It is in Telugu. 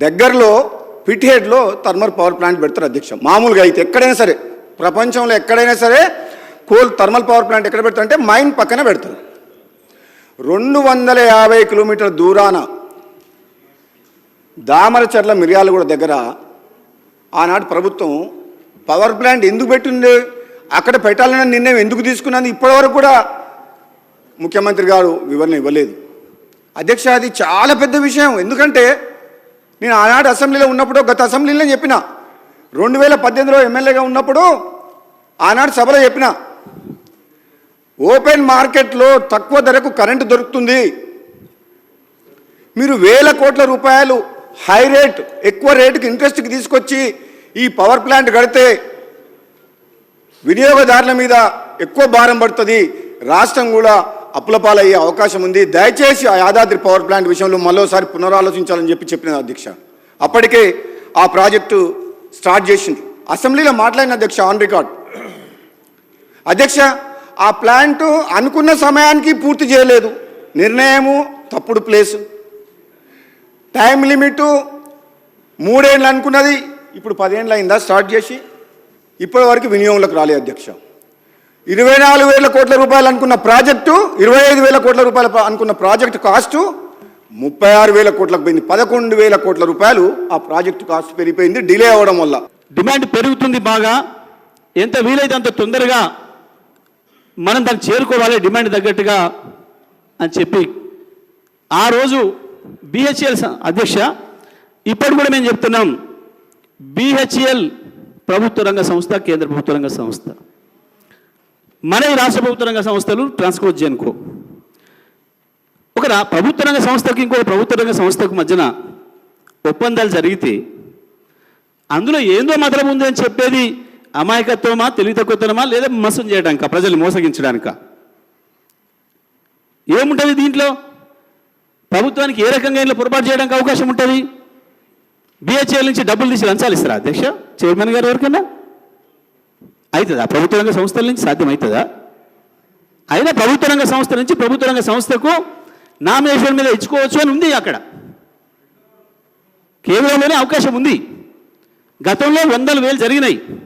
దగ్గరలో పిటిహెడ్లో థర్మల్ పవర్ ప్లాంట్ పెడతారు అధ్యక్ష. మామూలుగా అయితే ఎక్కడైనా సరే ప్రపంచంలో ఎక్కడైనా సరే కోల్ థర్మల్ పవర్ ప్లాంట్ ఎక్కడ పెడతారు అంటే మైన్ పక్కన పెడతారు. రెండు వందల యాభై కిలోమీటర్ల దూరాన దామరచర్ల మిర్యాలగూడ దగ్గర ఆనాడు ప్రభుత్వం పవర్ ప్లాంట్ ఎందుకు పెట్టింది? అక్కడ పెట్టాలన్న నిర్ణయం ఎందుకు తీసుకున్నది? ఇప్పటివరకు కూడా ముఖ్యమంత్రి గారు వివరణ ఇవ్వలేదు. అధ్యక్ష అది చాలా పెద్ద విషయం. ఎందుకంటే నేను ఆనాడు అసెంబ్లీలో ఉన్నప్పుడు గత అసెంబ్లీలో చెప్పిన. రెండు వేల పద్దెనిమిదిలో ఎమ్మెల్యేగా ఉన్నప్పుడు ఆనాడు సభలో చెప్పిన. ఓపెన్ మార్కెట్లో తక్కువ ధరకు కరెంటు దొరుకుతుంది. మీరు వేల కోట్ల రూపాయలు హై రేట్ ఎక్కువ రేటుకి ఇంట్రెస్ట్కి తీసుకొచ్చి ఈ పవర్ ప్లాంట్ కడితే వినియోగదారుల మీద ఎక్కువ భారం పడుతుంది. రాష్ట్రం కూడా అప్పుల పాలయ్యే అవకాశం ఉంది. దయచేసి ఆ యాదాద్రి పవర్ ప్లాంట్ విషయంలో మరోసారి పునరాలోచించాలని చెప్పి చెప్పిన అధ్యక్ష. అప్పటికే ఆ ప్రాజెక్టు స్టార్ట్ చేసింది అసెంబ్లీలో మాట్లాడిన అధ్యక్ష ఆన్ రికార్డ్. అధ్యక్ష ఆ ప్లాంట్ అనుకున్న సమయానికి పూర్తి చేయలేదు. నిర్ణయము తప్పుడు ప్లేసు. టైం లిమిట్ మూడేళ్ళు అనుకున్నది ఇప్పుడు పదేళ్ళు అయిందా స్టార్ట్ చేసి ఇప్పటి వరకు వినియోగంలోకి రాలేదు అధ్యక్ష. ఇరవై నాలుగు వేల కోట్ల రూపాయలు అనుకున్న ప్రాజెక్టు ఇరవై ఐదు వేల కోట్ల రూపాయలు అనుకున్న ప్రాజెక్టు కాస్టు ముప్పై ఆరు వేల కోట్లకు పోయింది. పదకొండు వేల కోట్ల రూపాయలు ఆ ప్రాజెక్టు కాస్ట్ పెరిగిపోయింది డిలే అవ్వడం వల్ల. డిమాండ్ పెరుగుతుంది బాగా. ఎంత వీలైతే అంత తొందరగా మనం దాన్ని చేరుకోవాలి డిమాండ్ తగ్గట్టుగా అని చెప్పి. ఆ రోజు బిహెచ్ఎల్ అధ్యక్ష ఇప్పుడు కూడా మేము చెప్తున్నాం బిహెచ్ఎల్ ప్రభుత్వ రంగ సంస్థ కేంద్ర ప్రభుత్వ రంగ సంస్థ. మన ఈ రాష్ట్ర ప్రభుత్వ రంగ సంస్థలు ట్రాన్స్కో జెన్కో ఒక ప్రభుత్వ రంగ సంస్థకి ఇంకో ప్రభుత్వ రంగ సంస్థకు మధ్యన ఒప్పందాలు జరిగితే అందులో ఏందో మతలం ఉంది అని చెప్పేది అమాయకత్వమా తెలివి తక్కువతనమా లేదా మోసం చేయడానిక ప్రజలు మోసగించడానిక? ఏముంటుంది దీంట్లో? ప్రభుత్వానికి ఏ రకంగా ఇంట్లో పొరపాటు చేయడానికి అవకాశం ఉంటుంది? బిహెచ్ఎల్ నుంచి డబ్బులు తీసి లంచాలు ఇస్తారా అధ్యక్ష? చైర్మన్ గారు ఎవరికైనా? అవుతుందా? ప్రభుత్వ రంగ సంస్థల నుంచి సాధ్యమవుతుందా? అయినా ప్రభుత్వ రంగ సంస్థ నుంచి ప్రభుత్వ రంగ సంస్థకు నామినేషన్ మీద ఇచ్చుకోవచ్చు అని ఉంది అక్కడ. కేంద్రంలోనే అవకాశం ఉంది. గతంలో వందల వేలు జరిగినాయి.